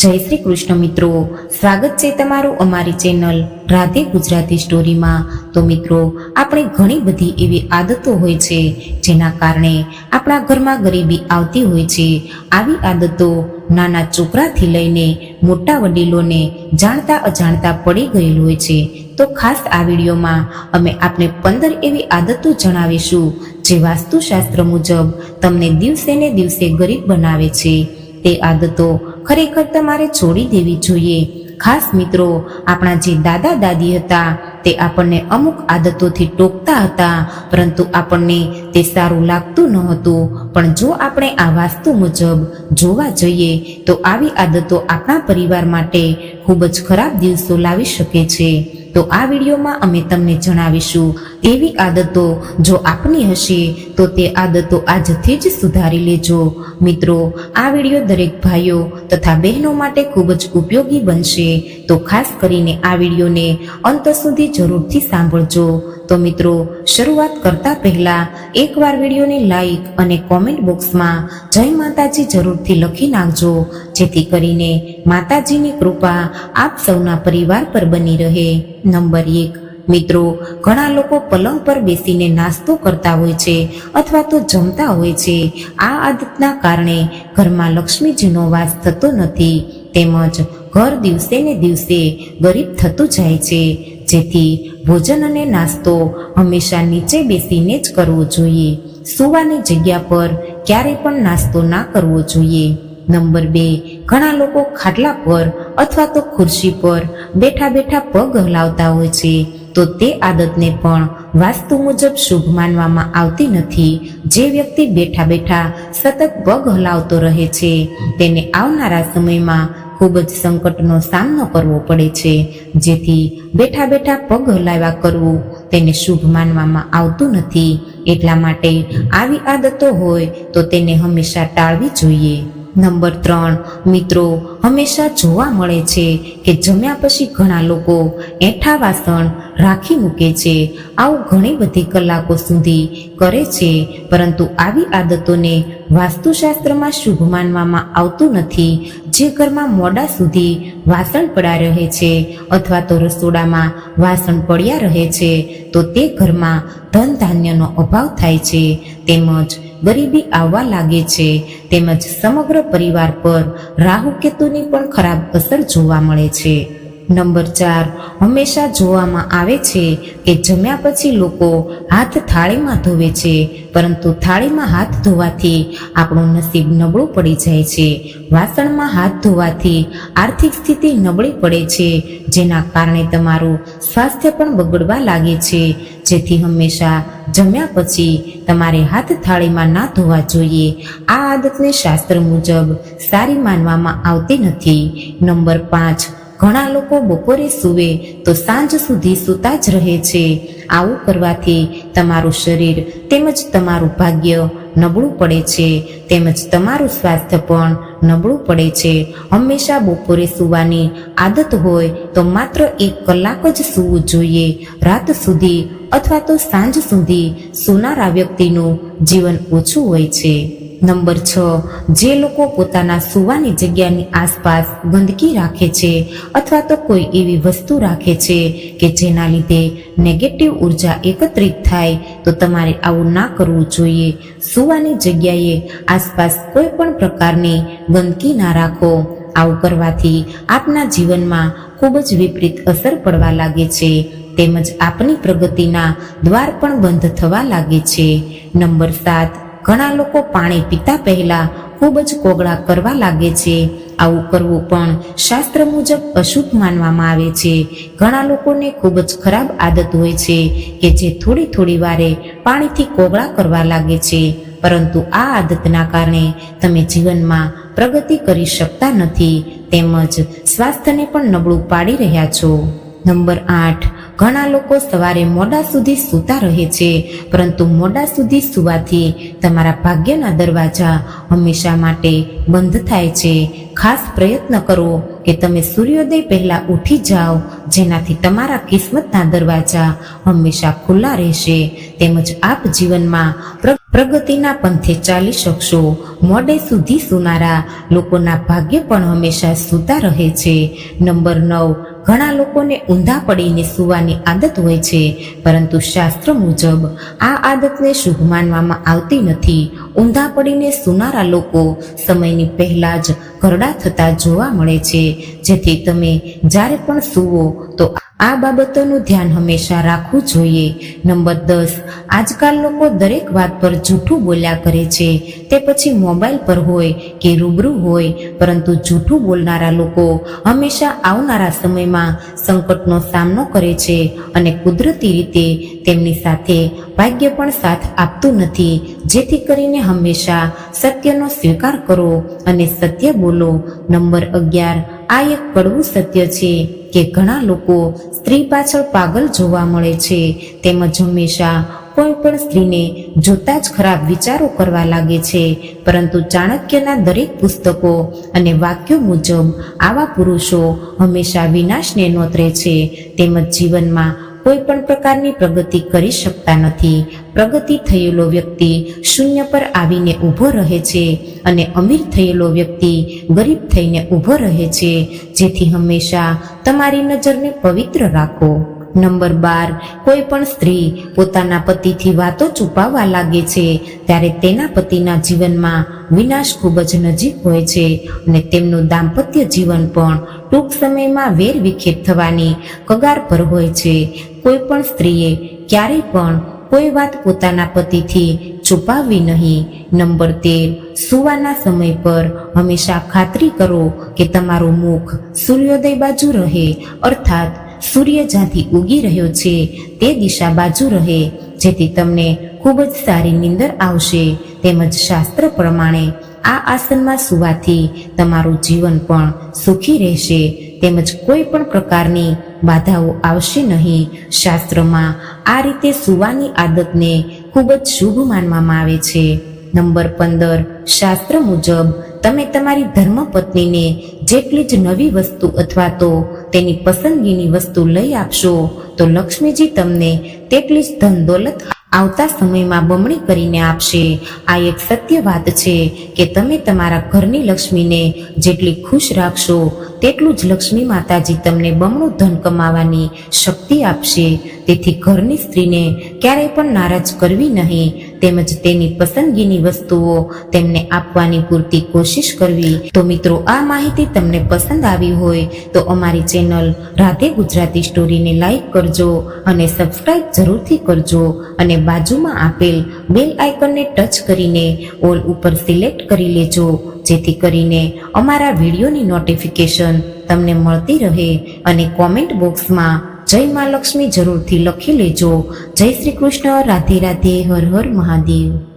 જય શ્રી કૃષ્ણ મિત્રો. સ્વાગત છે તમારું અમારી ચેનલ રાધે ગુજરાતી સ્ટોરીમાં. તો મિત્રો, આપણે ઘણી બધી એવી આદતો હોય છે, જેના કારણે આપણા ઘરમાં ગરીબી આવતી હોય છે. આવી આદતો નાના છોકરાથી લઈને મોટા વડીલોને જાણતા અજાણતા પડી ગયેલ હોય છે. તો ખાસ આ વિડીયોમાં અમે આપને પંદર એવી આદતો જણાવીશું, જે વાસ્તુશાસ્ત્ર મુજબ તમને દિવસે ને દિવસે ગરીબ બનાવે છે. તે આદતો ખરેખર તમારે છોડી દેવી જોઈએ. ખાસ મિત્રો, આપણા જે દાદા દાદી હતા, તે આપણને અમુક આદતોથી ટોકતા હતા, પરંતુ આપણને તે સારું લાગતું ન હતું પણ જો આપણે આ વાસ્તુ મુજબ જોવા જઈએ, તો આવી આદતો આપણા પરિવાર માટે ખૂબ જ ખરાબ દિવસો લાવી શકે છે. તો આ વિડીયોમાં અમે તમને જણાવીશું એવી આદતો જો આપની હશે, તો તે આદતો આજથી જ સુધારી લેજો. મિત્રો, આ વીડિયો દરેક ભાઈઓ તથા બહેનો માટે ખૂબ જ ઉપયોગી બનશે. તો ખાસ કરીને આ વિડીયોને અંત સુધી જરૂરથી સાંભળજો. તો મિત્રો, શરૂઆત કરતા પહેલા એકવાર વિડીયોને લાઈક અને કોમેન્ટ બોક્સમાં જય માતાજી જરૂરથી લખી નાખજો, જેથી કરીને માતાજીની કૃપા આપ સૌના પરિવાર પર બની રહે. નંબર એક, મિત્રો, ઘણા લોકો પલંગ પર બેસીને નાસ્તો કરતા હોય છે અથવા તો જમતા હોય છે. આ આદતના કારણે ઘરમાં લક્ષ્મીજીનો વાસ થતો નથી. તેમજ ઘર દિવસે ને દિવસે ગરીબ થતું જાય છે. જેથી ભોજન અને નાસ્તો હંમેશા નીચે બેસીને જ કરવો જોઈએ. સુવાની જગ્યા પર ક્યારેય પણ નાસ્તો ના કરવો જોઈએ. નંબર બે, ઘણા લોકો ખાટલા પર અથવા તો ખુરશી પર બેઠા બેઠા પગ હલાવતા હોય છે. તો તે આદતને પણ વાસ્તુ મુજબ શુભ માનવામાં આવતી નથી. જે વ્યક્તિ બેઠા બેઠા સતત પગ હલાવતો રહે છે, તેને આવનારા સમયમાં ખૂબ જ સંકટનો સામનો કરવો પડે છે. જેથી બેઠા બેઠા પગ હલાવ્યા કરવું તેને શુભ માનવામાં આવતું નથી. એટલા માટે આવી આદતો હોય તો તેને હંમેશા ટાળવી જોઈએ. નંબર ત્રણ, મિત્રો, હંમેશા જોવા મળે છે કે જમ્યા પછી ઘણા લોકો એઠા વાસણ રાખી મૂકે છે. આવું ઘણી બધી કલાકો સુધી કરે છે, પરંતુ આવી આદતોને વાસ્તુશાસ્ત્રમાં શુભ માનવામાં આવતું નથી. જે ઘરમાં મોડા સુધી વાસણ પડ્યા રહે છે અથવા તો રસોડામાં વાસણ પડ્યા રહે છે, તો તે ઘરમાં ધન ધાન્યનો અભાવ થાય છે. તેમજ ગરીબી આવવા લાગે છે. તેમજ સમગ્ર પરિવાર પર રાહુ કેતુની પણ ખરાબ અસર જોવા મળે છે. નંબર ચાર હંમેશા જોવામાં આવે છે કે જમ્યા પછી લોકો હાથ થાળીમાં ધોવે છે, પરંતુ થાળીમાં હાથ ધોવાથી આપણું નસીબ નબળું પડી જાય છે. વાસણમાં હાથ ધોવાથી આર્થિક સ્થિતિ નબળી પડે છે, જેના કારણે તમારું સ્વાસ્થ્ય પણ બગડવા લાગે છે. જેથી હંમેશા જમ્યા પછી તમારે હાથ થાળીમાં ના ધોવા જોઈએ. આ આદતને શાસ્ત્ર મુજબ સારી માનવામાં આવતી નથી. નંબર પાંચ ઘણા લોકો બપોરે સૂવે તો સાંજ સુધી સૂતા જ રહે છે. આવું કરવાથી તમારું શરીર તેમજ તમારું ભાગ્ય નબળું પડે છે. તેમજ તમારું સ્વાસ્થ્ય પણ નબળું પડે છે. હંમેશા બપોરે સૂવાની આદત હોય તો માત્ર એક કલાક જ સૂવું જોઈએ. રાત સુધી અથવા તો સાંજ સુધી સુનારા વ્યક્તિનું જીવન ઓછું હોય છે. નંબર છ, જે લોકો પોતાના સુવાની જગ્યાની આસપાસ ગંદકી રાખે છે અથવા તો કોઈ એવી વસ્તુ રાખે છે કે જેના લીધે નેગેટિવ ઊર્જા એકત્રિત થાય, તો તમારે આવું ના કરવું જોઈએ. સુવાની જગ્યાએ આસપાસ કોઈ પણ પ્રકારની ગંદકી ના રાખો. આવું કરવાથી આપના જીવનમાં ખૂબ જ વિપરીત અસર પડવા લાગે છે. તેમજ આપની પ્રગતિના દ્વાર પણ બંધ થવા લાગે છે. નંબર સાત ઘણા લોકો પાણી પીતા પહેલા ખૂબ જ કોગળા કરવા લાગે છે. આવું કરવું પણ શાસ્ત્ર મુજબ અશુભ માનવામાં આવે છે. ઘણા લોકોને ખૂબ જ ખરાબ આદત હોય છે કે જે થોડી થોડી વારે પાણીથી કોગળા કરવા લાગે છે. પરંતુ આ આદતના કારણે તમે જીવનમાં પ્રગતિ કરી શકતા નથી તેમજ સ્વાસ્થ્યને પણ નબળું પાડી રહ્યા છો. નંબર આઠ. ઘણા લોકો સવારે મોડા સુધી સૂતા રહે છે, પરંતુ મોડા સુધી સૂવાથી તમારા ભાગ્યના દરવાજા હંમેશા માટે બંધ થાય છે. ખાસ પ્રયત્ન કરો કે તમે સૂર્યોદય પહેલા ઉઠી જાઓ, જેનાથી તમારા કિસ્મતના દરવાજા હંમેશા ખુલ્લા રહેશે. તેમજ આપ જીવનમાં પ્ર- પ્રગતિના પંથે ચાલી શકશો. મોડે સુધી સુનારા લોકોના ભાગ્ય પણ હંમેશા સૂતા રહે છે. નંબર નવ. ઘણા લોકોને ઊંધા પડીને સૂવાની આદત હોય છે, પરંતુ શાસ્ત્ર મુજબ આ આદતને શુભ માનવામાં આવતી નથી. ઊંધા પડીને સૂનારા લોકો સમયની પહેલા જ ઘરડા થતા જોવા મળે છે. જેથી તમે જ્યારે પણ સૂવો, તો આ બાબતોનું ધ્યાન હંમેશા રાખવું જોઈએ. નંબર દસ આજકાલ લોકો દરેક વાત પર જૂઠું બોલ્યા કરે છે. તે પછી મોબાઈલ પર હોય કે રૂબરૂ હોય, પરંતુ જૂઠું બોલનારા લોકો હંમેશા આવનારા સમયમાં સંકટનો સામનો કરે છે અને કુદરતી રીતે તેમની સાથે ભાગ્ય પણ સાથ આપતું નથી. જેથી કરીને હંમેશા સત્યનો સ્વીકાર કરો અને સત્ય બોલો. નંબર અગિયાર, આ એક કડવું સત્ય છે કે ઘણા લોકો સ્ત્રી પાછળ પાગલ જોવા મળે છે. તેમજ હંમેશા કોઈ પણ સ્ત્રીને જોતા જ ખરાબ વિચારો કરવા લાગે છે, પરંતુ ચાણક્યના દરેક પુસ્તકો અને વાક્યો મુજબ આવા પુરુષો હંમેશા વિનાશને નોતરે છે, તેમજ જીવનમાં કોઈ પણ પ્રકારની પ્રગતિ કરી શકતા નથી. પ્રગતિ થયેલો વ્યક્તિ શૂન્ય પર આવીને ઊભો રહે છે અને અમીર થયેલો વ્યક્તિ ગરીબ થઈને ઊભો રહે છે, જેથી હંમેશા તમારી નજરને પવિત્ર રાખો. નંબર બાર, કોઈ પણ સ્ત્રી પોતાના પતિથી વાતો છુપાવવા લાગે છે, ત્યારે તેના પતિના જીવનમાં વિનાશ ખૂબ જ નજીક હોય છે અને તેમનું દાંપત્ય જીવન પણ ટૂંક સમયમાં વેર વિખેર થવાની કગાર પર હોય છે. કોઈ પણ સ્ત્રીએ ક્યારેય પણ કોઈ વાત પોતાના પતિથી છુપાવવી નહીં. નંબર તેર, સુવાના સમય પર હંમેશા ખાતરી કરો કે તમારું મુખ સૂર્યોદય બાજુ રહે, અર્થાત સૂર્ય જ્યાંથી ઉગી રહ્યો છે, તે દિશા બાજુ રહે, જેથી તમને ખૂબ જ સારી નીંદર આવશે. તેમજ શાસ્ત્ર પ્રમાણે આ આસનમાં સુવાથી તમારું જીવન પણ સુખી રહેશે. તેમજ કોઈ પણ પ્રકારની બાધાઓ આવશે નહીં. શાસ્ત્રમાં આ રીતે સુવાની આદતને ખૂબ જ શુભ માનવામાં આવે છે. નંબર પંદર. શાસ્ત્ર મુજબ, તમે તમારી ધર્મપત્નીને જેટલી જ નવી વસ્તુ અથવા તો તેની પસંદગીની વસ્તુ લઈ આપશો. તો લક્ષ્મીજી તમને તેટલી જ ધન દોલત આવતા સમયમાં બમણી કરીને આપશે. આ એક સત્ય વાત છે કે તમે તમારા ઘરની લક્ષ્મીને જેટલી ખુશ રાખશો, તેટલું જ લક્ષ્મી માતાજી તમને બમણું ધન કમાવાની શક્તિ આપશે. તેથી ઘરની સ્ત્રીને ક્યારેય પણ નારાજ કરવી નહીં. તેમજ તેની પસંદગીની વસ્તુઓ તેમને આપવાની પૂરતી કોશિશ કરવી. તો મિત્રો, આ માહિતી તમને પસંદ આવી હોય તો અમારી ચેનલ રાધે ગુજરાતી સ્ટોરીને લાઈક કરજો અને સબસ્ક્રાઇબ જરૂરથી કરજો અને બાજુમાં આપેલ બેલ આઇકનને ટચ કરીને ઓલ ઉપર સિલેક્ટ કરી લેજો, જેથી કરીને અમારા વિડીયોની નોટિફિકેશન તમને મળતી રહે અને કોમેન્ટ બોક્સમાં જય મા લક્ષ્મી જરૂરથી લખી લેજો. જય શ્રી કૃષ્ણ રાધે રાધે હર હર મહાદેવ.